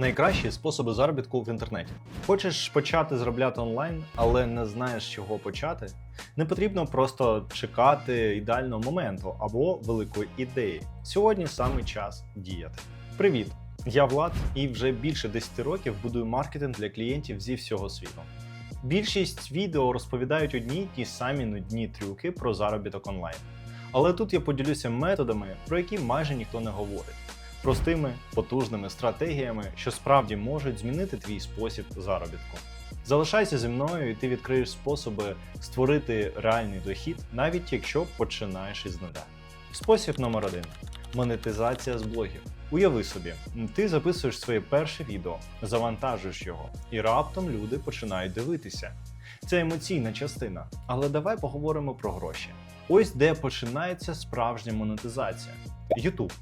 Найкращі способи заробітку в інтернеті. Хочеш почати заробляти онлайн, але не знаєш, з чого почати? Не потрібно просто чекати ідеального моменту або великої ідеї. Сьогодні саме час діяти. Привіт! Я Влад і вже більше 10 років будую маркетинг для клієнтів зі всього світу. Більшість відео розповідають одні й ті самі нудні трюки про заробіток онлайн. Але тут я поділюся методами, про які майже ніхто не говорить простими, потужними стратегіями, що справді можуть змінити твій спосіб заробітку. Залишайся зі мною, і ти відкриєш способи створити реальний дохід, навіть якщо починаєш із нуля. Спосіб номер один монетизація з блогів. Уяви собі, ти записуєш своє перше відео, завантажуєш його, і раптом люди починають дивитися. Це емоційна частина, але давай поговоримо про гроші. Ось де починається справжня монетизація. YouTube.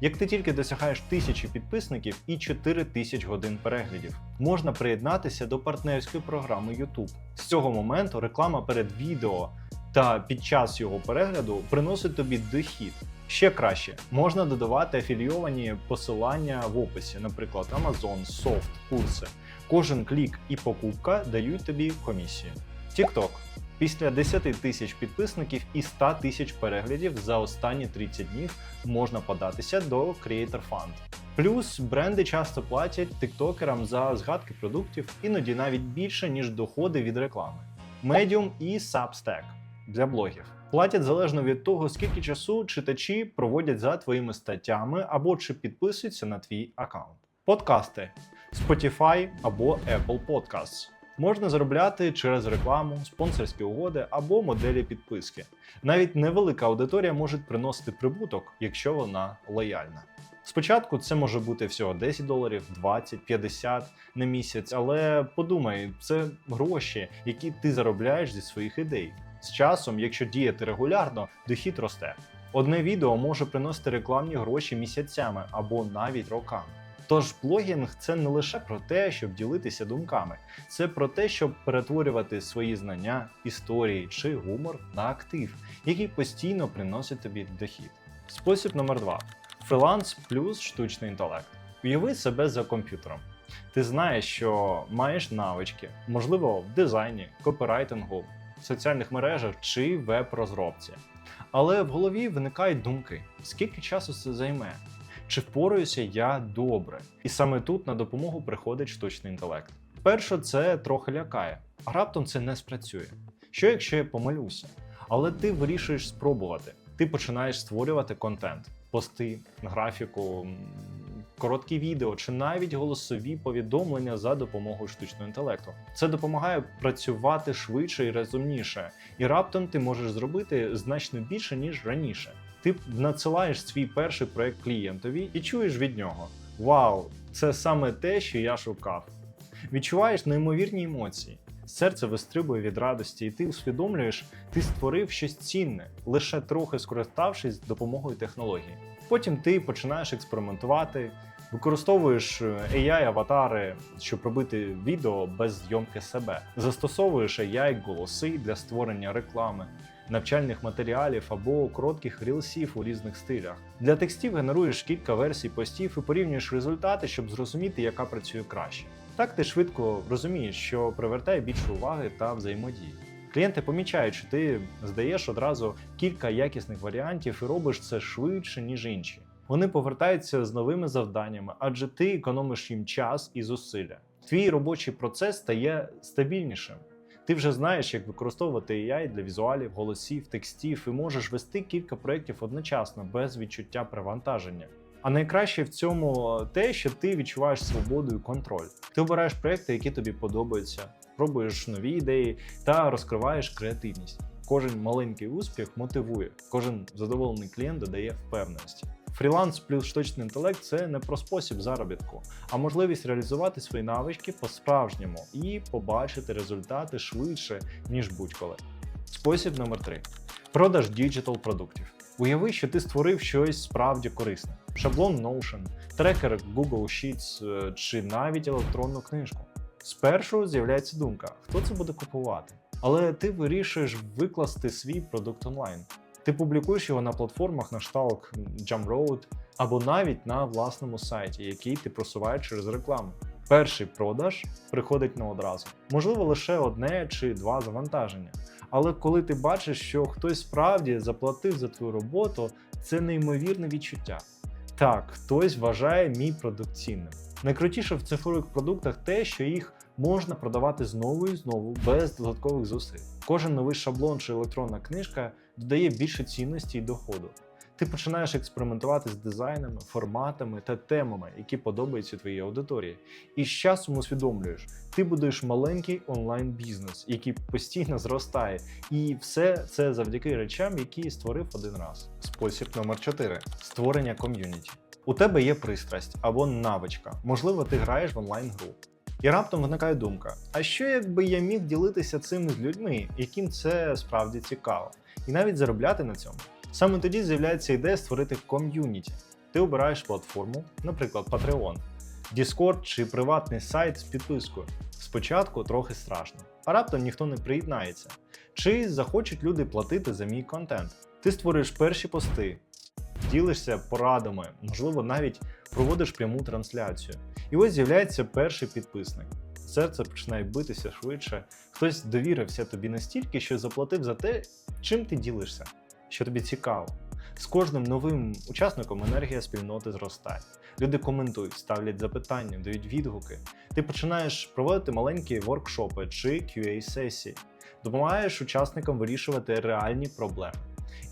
Як ти тільки досягаєш тисячі підписників і 4 тисяч годин переглядів, можна приєднатися до партнерської програми YouTube. З цього моменту реклама перед відео та під час його перегляду приносить тобі дохід. Ще краще, можна додавати афілійовані посилання в описі, наприклад, Amazon, Soft, курси. Кожен клік і покупка дають тобі комісію. TikTok. Після 10 тисяч підписників і 100 тисяч переглядів за останні 30 днів можна податися до Creator Fund. Плюс бренди часто платять тиктокерам за згадки продуктів, іноді навіть більше, ніж доходи від реклами. Medium і Substack для блогів. Платять залежно від того, скільки часу читачі проводять за твоїми статтями або чи підписуються на твій аккаунт. Подкасти Spotify або Apple Podcasts. Можна заробляти через рекламу, спонсорські угоди або моделі підписки. Навіть невелика аудиторія може приносити прибуток, якщо вона лояльна. Спочатку це може бути всього 10 доларів, 20, 50 на місяць, але подумай, це гроші, які ти заробляєш зі своїх ідей. З часом, якщо діяти регулярно, дохід росте. Одне відео може приносити рекламні гроші місяцями або навіть роками. Тож блогінг це не лише про те, щоб ділитися думками, це про те, щоб перетворювати свої знання, історії чи гумор на актив, який постійно приносить тобі дохід. Спосіб номер два: фриланс плюс штучний інтелект. Уяви себе за комп'ютером. Ти знаєш, що маєш навички, можливо, в дизайні, копірайтингу, соціальних мережах чи веб-розробці. Але в голові виникають думки: скільки часу це займе? Чи впораюся я добре? І саме тут на допомогу приходить штучний інтелект. Перше, це трохи лякає, а раптом це не спрацює. Що якщо я помилюся? Але ти вирішуєш спробувати. Ти починаєш створювати контент, пости, графіку, короткі відео чи навіть голосові повідомлення за допомогою штучного інтелекту. Це допомагає працювати швидше і розумніше, і раптом ти можеш зробити значно більше ніж раніше. Ти надсилаєш свій перший проект клієнтові і чуєш від нього: Вау, це саме те, що я шукав. Відчуваєш неймовірні емоції. Серце вистрибує від радості, і ти усвідомлюєш, ти створив щось цінне, лише трохи скориставшись допомогою технології. Потім ти починаєш експериментувати, використовуєш AI-аватари, щоб робити відео без зйомки себе, застосовуєш AI-голоси для створення реклами, навчальних матеріалів або коротких рілсів у різних стилях. Для текстів генеруєш кілька версій постів і порівнюєш результати, щоб зрозуміти, яка працює краще. Так ти швидко розумієш, що привертає більше уваги та взаємодії. Клієнти помічають, що ти здаєш одразу кілька якісних варіантів і робиш це швидше, ніж інші. Вони повертаються з новими завданнями, адже ти економиш їм час і зусилля. Твій робочий процес стає стабільнішим. Ти вже знаєш, як використовувати AI для візуалів, голосів, текстів і можеш вести кілька проєктів одночасно без відчуття привантаження. А найкраще в цьому те, що ти відчуваєш свободу і контроль. Ти обираєш проекти, які тобі подобаються, пробуєш нові ідеї та розкриваєш креативність. Кожен маленький успіх мотивує, кожен задоволений клієнт додає впевненості. Фріланс плюс штучний інтелект це не про спосіб заробітку, а можливість реалізувати свої навички по-справжньому і побачити результати швидше, ніж будь-коли. Спосіб номер 3 продаж діджитал продуктів. Уяви, що ти створив щось справді корисне: шаблон Notion, трекер Google Sheets е, чи навіть електронну книжку. Спершу з'являється думка, хто це буде купувати. Але ти вирішуєш викласти свій продукт онлайн. Ти публікуєш його на платформах на шталк Jamroad або навіть на власному сайті, який ти просуваєш через рекламу. Перший продаж приходить не одразу. Можливо, лише одне чи два завантаження. Але коли ти бачиш, що хтось справді заплатив за твою роботу, це неймовірне відчуття. Так, хтось вважає мій продукт цінним. Найкрутіше в цифрових продуктах те, що їх можна продавати знову і знову без додаткових зусиль. Кожен новий шаблон чи електронна книжка додає більше цінності і доходу. Ти починаєш експериментувати з дизайнами, форматами та темами, які подобаються твоїй аудиторії. І з часом усвідомлюєш, ти будуєш маленький онлайн-бізнес, який постійно зростає. І все це завдяки речам, які створив один раз. Спосіб номер 4 створення ком'юніті. У тебе є пристрасть або навичка. Можливо, ти граєш в онлайн-гру. І раптом виникає думка: а що якби я міг ділитися цим з людьми, яким це справді цікаво, і навіть заробляти на цьому? Саме тоді з'являється ідея створити ком'юніті. Ти обираєш платформу, наприклад, Patreon, Discord чи приватний сайт з підпискою. Спочатку трохи страшно, а раптом ніхто не приєднається. Чи захочуть люди платити за мій контент? Ти створюєш перші пости, ділишся порадами, можливо, навіть проводиш пряму трансляцію. І ось з'являється перший підписник. Серце починає битися швидше. Хтось довірився тобі настільки, що заплатив за те, чим ти ділишся, що тобі цікаво. З кожним новим учасником енергія спільноти зростає. Люди коментують, ставлять запитання, дають відгуки. Ти починаєш проводити маленькі воркшопи чи QA-сесії, допомагаєш учасникам вирішувати реальні проблеми.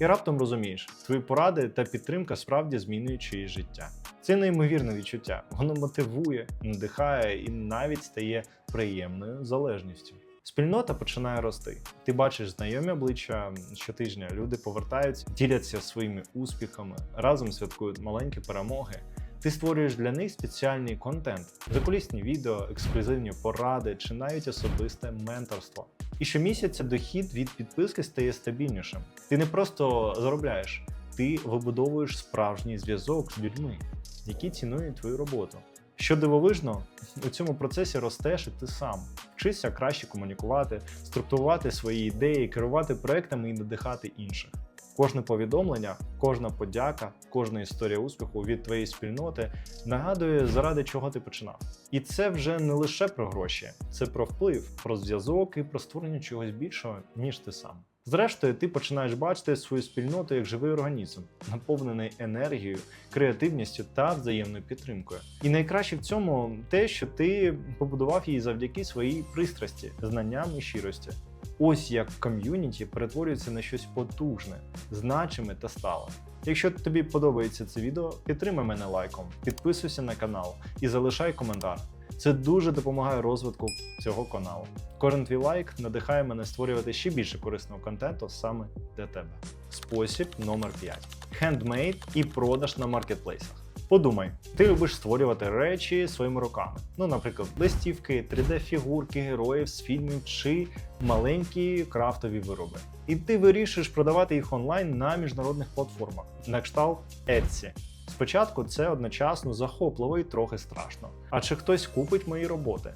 І раптом розумієш, твої поради та підтримка справді змінюють чиїсь життя. Це неймовірне відчуття. Воно мотивує, надихає і навіть стає приємною залежністю. Спільнота починає рости. Ти бачиш знайомі обличчя щотижня. Люди повертаються, діляться своїми успіхами, разом святкують маленькі перемоги. Ти створюєш для них спеціальний контент, закулісні відео, ексклюзивні поради чи навіть особисте менторство. І щомісяця дохід від підписки стає стабільнішим. Ти не просто заробляєш, ти вибудовуєш справжній зв'язок з людьми, які цінують твою роботу. Що дивовижно, у цьому процесі ростеш і ти сам. Вчишся краще комунікувати, структурувати свої ідеї, керувати проектами і надихати інших. Кожне повідомлення, кожна подяка, кожна історія успіху від твоєї спільноти нагадує, заради чого ти починав. І це вже не лише про гроші, це про вплив, про зв'язок і про створення чогось більшого, ніж ти сам. Зрештою, ти починаєш бачити свою спільноту як живий організм, наповнений енергією, креативністю та взаємною підтримкою. І найкраще в цьому те, що ти побудував її завдяки своїй пристрасті, знанням і щирості. Ось як ком'юніті перетворюється на щось потужне, значиме та стале. Якщо тобі подобається це відео, підтримай мене лайком, підписуйся на канал і залишай коментар. Це дуже допомагає розвитку цього каналу. Кожен твій лайк надихає мене створювати ще більше корисного контенту саме для тебе. Спосіб номер 5. Хендмейд і продаж на маркетплейсах. Подумай, ти любиш створювати речі своїми руками. Ну, наприклад, листівки, 3D-фігурки героїв з фільмів чи маленькі крафтові вироби. І ти вирішуєш продавати їх онлайн на міжнародних платформах, на кшталт Etsy. Спочатку це одночасно захопливо і трохи страшно. А чи хтось купить мої роботи?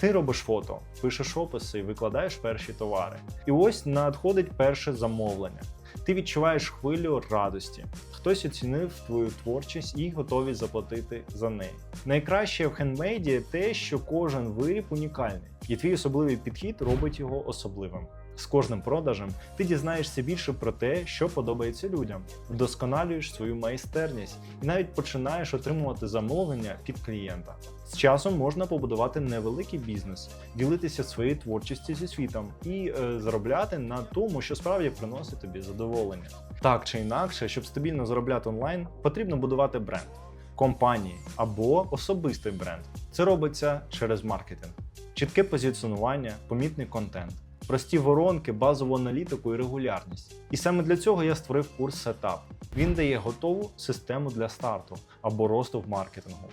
Ти робиш фото, пишеш описи і викладаєш перші товари. І ось надходить перше замовлення. Ти відчуваєш хвилю радості. Хтось оцінив твою творчість і готові заплатити за неї. Найкраще в хендмейді те, що кожен виріб унікальний, і твій особливий підхід робить його особливим. З кожним продажем ти дізнаєшся більше про те, що подобається людям, вдосконалюєш свою майстерність і навіть починаєш отримувати замовлення від клієнта. З часом можна побудувати невеликий бізнес, ділитися своєю творчістю зі світом і е, заробляти на тому, що справді приносить тобі задоволення. Так чи інакше, щоб стабільно заробляти онлайн, потрібно будувати бренд, компанії або особистий бренд. Це робиться через маркетинг, чітке позиціонування, помітний контент прості воронки, базову аналітику і регулярність. І саме для цього я створив курс Setup. Він дає готову систему для старту або росту в маркетингу,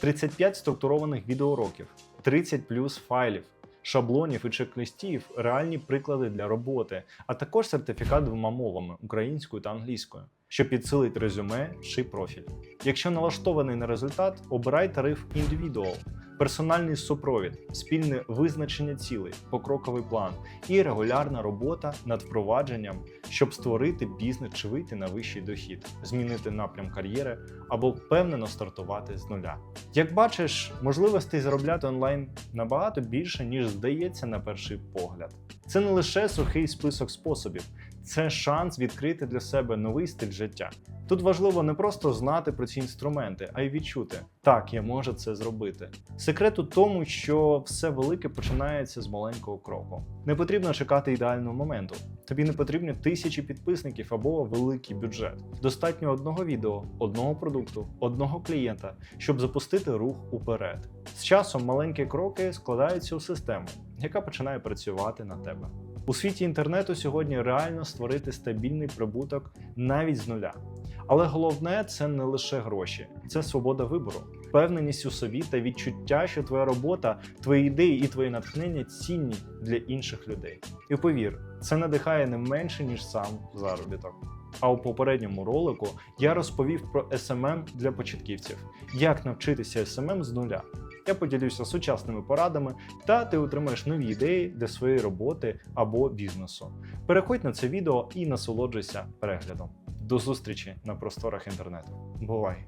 35 структурованих відеоуроків, 30 плюс файлів. Шаблонів і чек-листів, реальні приклади для роботи, а також сертифікат двома мовами українською та англійською. що підсилить резюме чи профіль. Якщо налаштований на результат, обирай тариф індивідуал, персональний супровід, спільне визначення цілей, покроковий план і регулярна робота над впровадженням, щоб створити бізнес чи вийти на вищий дохід, змінити напрям кар'єри або впевнено стартувати з нуля. Як бачиш, можливостей заробляти онлайн набагато більше, ніж здається на перший погляд. Це не лише сухий список способів, це шанс відкрити для себе новий стиль життя. Тут важливо не просто знати про ці інструменти, а й відчути, так, я можу це зробити. Секрет у тому, що все велике починається з маленького кроку. Не потрібно чекати ідеального моменту. Тобі не потрібні тисячі підписників або великий бюджет. Достатньо одного відео, одного продукту, одного клієнта, щоб запустити рух уперед. З часом маленькі кроки складаються у систему, яка починає працювати на тебе. У світі інтернету сьогодні реально створити стабільний прибуток навіть з нуля. Але головне це не лише гроші, це свобода вибору, впевненість у собі та відчуття, що твоя робота, твої ідеї і твої натхнення цінні для інших людей. І повір, це надихає не менше ніж сам заробіток. А у попередньому ролику я розповів про SMM для початківців, як навчитися SMM з нуля. Я поділюся сучасними порадами, та ти отримаєш нові ідеї для своєї роботи або бізнесу. Переходь на це відео і насолоджуйся переглядом. До зустрічі на просторах інтернету. Бувай!